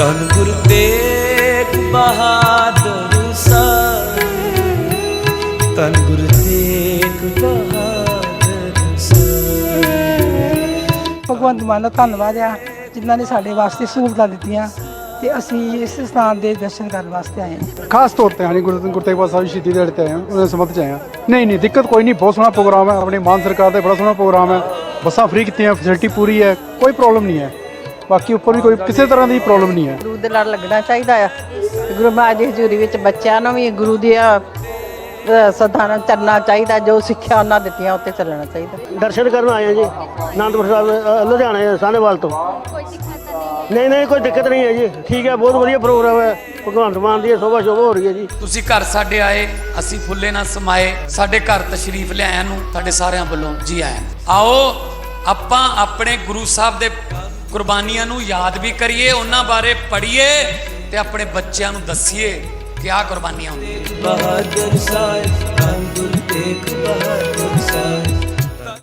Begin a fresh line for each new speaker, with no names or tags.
ਧੰਨ ਗੁਰੂ ਤੇਗ ਬਹਾਦਰ ਸਾਹਿਬ। ਧੰਨ ਗੁਰੂ ਤੇਗ ਬਹਾਦਰ ਸਾਹਿਬ।
ਭਗਵੰਤ ਮਾਨ ਦਾ ਧੰਨਵਾਦ ਆ ਜਿਨ੍ਹਾਂ ਨੇ ਸਾਡੇ ਵਾਸਤੇ ਸਹੂਲਤਾਂ ਦਿੱਤੀਆਂ ਤੇ ਅਸੀਂ ਇਸ ਸਥਾਨ ਦੇ ਦਰਸ਼ਨ ਕਰਨ ਵਾਸਤੇ ਆਏ ਹਾਂ।
ਖਾਸ ਤੌਰ ਤੇ ਆਣੀ ਗੁਰੂ ਗੁਰੂ ਤੇਗ ਬਹਾਦਰ ਸਾਹਿਬ ਜੀ ਸ਼ਹੀਦੀ ਦਿਹਾੜੇ ਤੇ ਆਏ ਹਾਂ ਉਹਨਾਂ ਦੇ ਸੰਬੰਧ ਚ ਆਏ ਹਾਂ। ਨਹੀਂ ਨਹੀਂ ਦਿੱਕਤ ਕੋਈ ਨਹੀਂ ਬਹੁਤ ਸੋਹਣਾ ਪ੍ਰੋਗਰਾਮ ਹੈ ਆਪਣੀ ਮਾਨ ਸਰਕਾਰ ਦਾ ਬੜਾ ਸੋਹਣਾ ਪ੍ਰੋਗਰਾਮ ਹੈ। ਬੱਸਾਂ ਫ੍ਰੀ ਕੀਤੀਆਂ ਫੈਸਿਲਿਟੀ ਪੂਰੀ ਹੈ ਕੋਈ ਪ੍ਰੋਬਲਮ ਨਹੀਂ ਹੈ। ਬਾਕੀ ਉੱਪਰ ਵੀ ਕੋਈ ਕਿਸੇ ਤਰ੍ਹਾਂ ਦੀ ਪ੍ਰੋਬਲਮ ਨਹੀਂ ਹੈ।
ਗੁਰੂ ਦੇ ਲੜ ਲੱਗਣਾ ਚਾਹੀਦਾ ਆ। ਗੁਰੂ ਮਹਾਰਾਜ ਦੀ ਹਜ਼ੂਰੀ ਵਿੱਚ ਬੱਚਿਆਂ ਨੂੰ ਵੀ ਗੁਰੂ ਦੀ ਨਾਲ ਚੱਲਣਾ ਚਾਹੀਦਾ ਜੋ ਸਿੱਖਿਆ ਉਹਨਾਂ ਦਿੱਤੀਆਂ ਉੱਤੇ ਚੱਲਣਾ ਚਾਹੀਦਾ।
ਦਰਸ਼ਨ ਕਰਨ ਆਏ ਹਾਂ ਜੀ ਅਨੰਦਪੁਰ ਸਾਹਿਬ ਲੁਧਿਆਣੇ ਸਾਹਨੇਵਾਲ ਤੋਂ। ਨਹੀਂ ਨਹੀਂ ਕੋਈ ਦਿੱਕਤ ਨਹੀਂ ਹੈ ਜੀ। ਠੀਕ ਹੈ ਬਹੁਤ ਵਧੀਆ ਪ੍ਰੋਗਰਾਮ ਹੈ। ਭਗਵੰਤ ਮਾਨ ਦੀ ਸੋਭਾ ਸ਼ੋਭਾ ਹੋ ਰਹੀ ਹੈ ਜੀ।
ਤੁਸੀਂ ਘਰ ਸਾਡੇ ਆਏ ਅਸੀਂ ਫੁੱਲੇ ਨਾਲ ਸਮਾਏ। ਸਾਡੇ ਘਰ ਤਸ਼ਰੀਫ ਲਿਆਇਆਂ ਨੂੰ ਸਾਡੇ ਸਾਰਿਆਂ ਵੱਲੋਂ ਜੀ ਆਇਆਂ। ਆਓ ਆਪਾਂ ਆਪਣੇ ਗੁਰੂ ਸਾਹਿਬ ਦੇ ਕੁਰਬਾਨੀਆਂ ਨੂੰ ਯਾਦ ਵੀ ਕਰੀਏ, ਉਹਨਾਂ ਬਾਰੇ ਪੜ੍ਹੀਏ ਤੇ ਆਪਣੇ ਬੱਚਿਆਂ ਨੂੰ ਦੱਸੀਏ ਕਿ ਆਹ ਕੁਰਬਾਨੀਆਂ ਹੁੰਦੀਆਂ
ਬਹਾਦਰ ਸਾਹਿਬ ਧੰਨ ਤੇਗ ਬਹਾਦਰ ਸਾਹਿਬ।